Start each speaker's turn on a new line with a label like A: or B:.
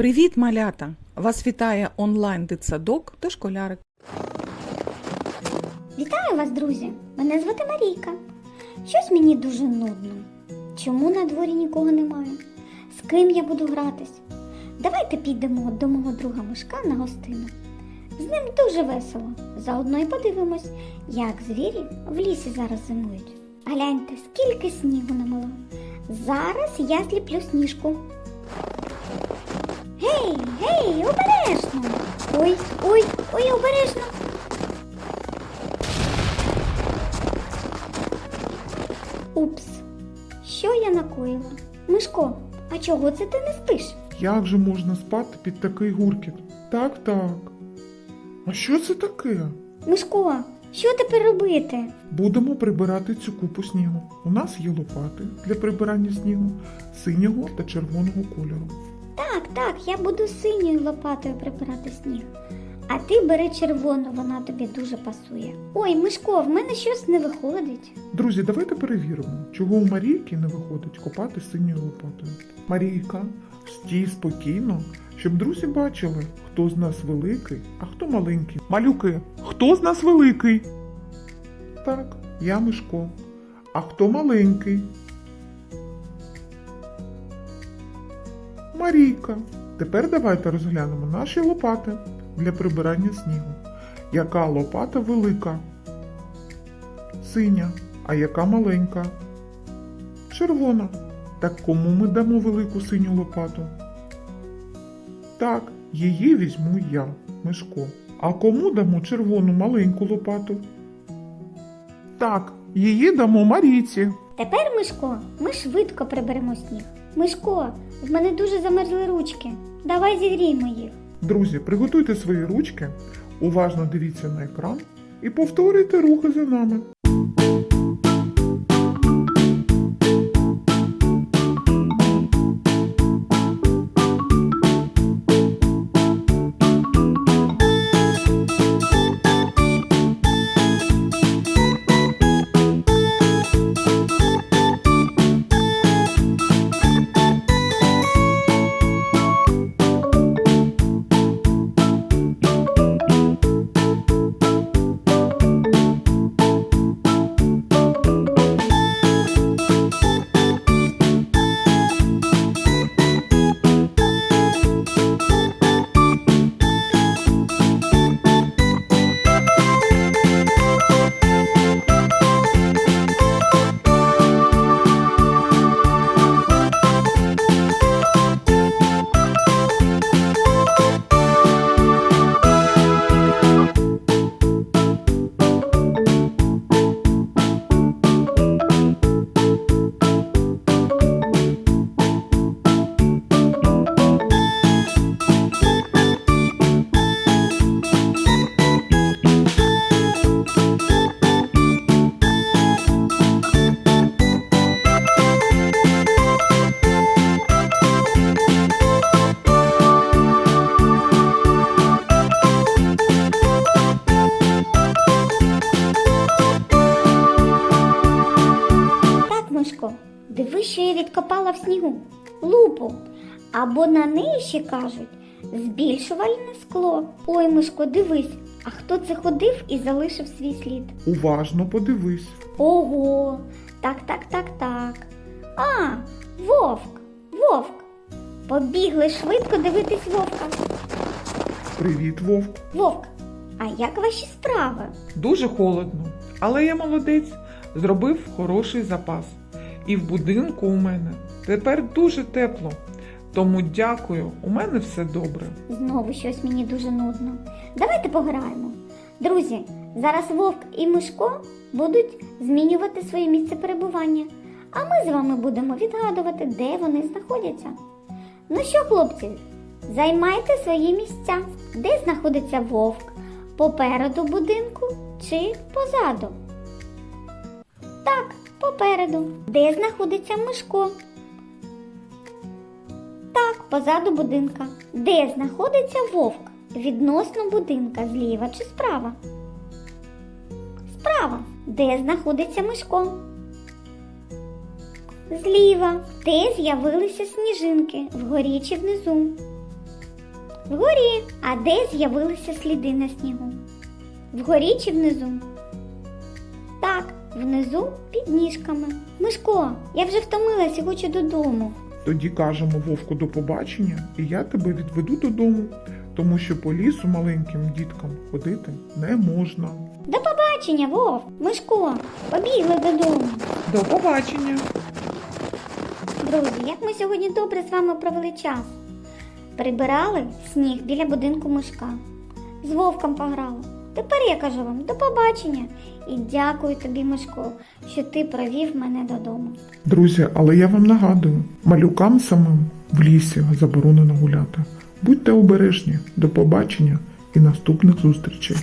A: Привіт, малята! Вас вітає онлайн дитсадок та школярик.
B: Вітаю вас, друзі! Мене звати Марійка. Щось мені дуже нудно. Чому на дворі нікого немає? З ким я буду гратись? Давайте підемо до мого друга Мишка на гостину. З ним дуже весело. Заодно й подивимось, як звірі в лісі зараз зимують. Гляньте, скільки снігу намело. Зараз я зліплю сніжку. Гей, гей, обережно! Ой, ой, ой, обережно! Упс, що я накоїла? Мишко, а чого це ти не спиш?
C: Як же можна спати під такий гуркіт? Так, так. А що це таке?
B: Мишко, що тепер робити?
C: Будемо прибирати цю купу снігу. У нас є лопати для прибирання снігу синього та червоного кольору.
B: Так, так, я буду синьою лопатою прибирати сніг. А ти бери червону, вона тобі дуже пасує. Ой, Мишко, в мене щось не виходить.
C: Друзі, давайте перевіримо, чого у Марійки не виходить копати синьою лопатою. Марійка, стій спокійно, щоб друзі бачили, хто з нас великий, а хто маленький. Малюки, хто з нас великий? Так, я Мишко. А хто маленький? Марійка. Тепер давайте розглянемо наші лопати для прибирання снігу. Яка лопата велика? Синя, а яка маленька? Червона. Так кому ми дамо велику синю лопату? Так, її візьму я, Мишко. А кому дамо червону маленьку лопату? Так, її дамо Марійці.
B: Тепер, Мишко, ми швидко приберемо сніг. Мишко, в мене дуже замерзли ручки. Давай зігріємо їх.
C: Друзі, приготуйте свої ручки, уважно дивіться на екран і повторюйте рухи за нами.
B: Відкопала в снігу. Лупу. Або на неї ще кажуть збільшувальне скло. Ой, Мишко, дивись, а хто це ходив і залишив свій слід?
C: Уважно подивись.
B: Ого, так, так, так, так. А, вовк, вовк. Побігли швидко дивитись вовка.
C: Привіт, вовк.
B: Вовк, а як ваші справи?
A: Дуже холодно, але я молодець, зробив хороший запас. І в будинку у мене тепер дуже тепло. Тому дякую, у мене все добре.
B: Знову щось мені дуже нудно. Давайте пограємо. Друзі, зараз Вовк і Мишко будуть змінювати своє місце перебування, а ми з вами будемо відгадувати, де вони знаходяться. Ну що, хлопці, займайте свої місця. Де знаходиться вовк? Попереду будинку чи позаду? Так, попереду. Де знаходиться Мишко? Так, позаду будинка. Де знаходиться вовк? Відносно будинка, зліва чи справа? Справа. Де знаходиться Мишко? Зліва. Де з'явилися сніжинки? Вгорі чи внизу? Вгорі. А де з'явилися сліди на снігу? Вгорі чи внизу? Так, внизу під ніжками. Мишко, я вже втомилась і хочу додому.
C: Тоді кажемо вовку до побачення, і я тебе відведу додому, тому що по лісу маленьким діткам ходити не можна.
B: До побачення, Вов, Мишко, побігли додому.
A: До побачення!
B: Друзі, як ми сьогодні добре з вами провели час. Прибирали сніг біля будинку мишка. З вовком пограли. Тепер я кажу вам до побачення і дякую тобі, Мишко, що ти провів мене додому.
C: Друзі, але я вам нагадую, малюкам самим в лісі заборонено гуляти. Будьте обережні, до побачення і наступних зустрічей.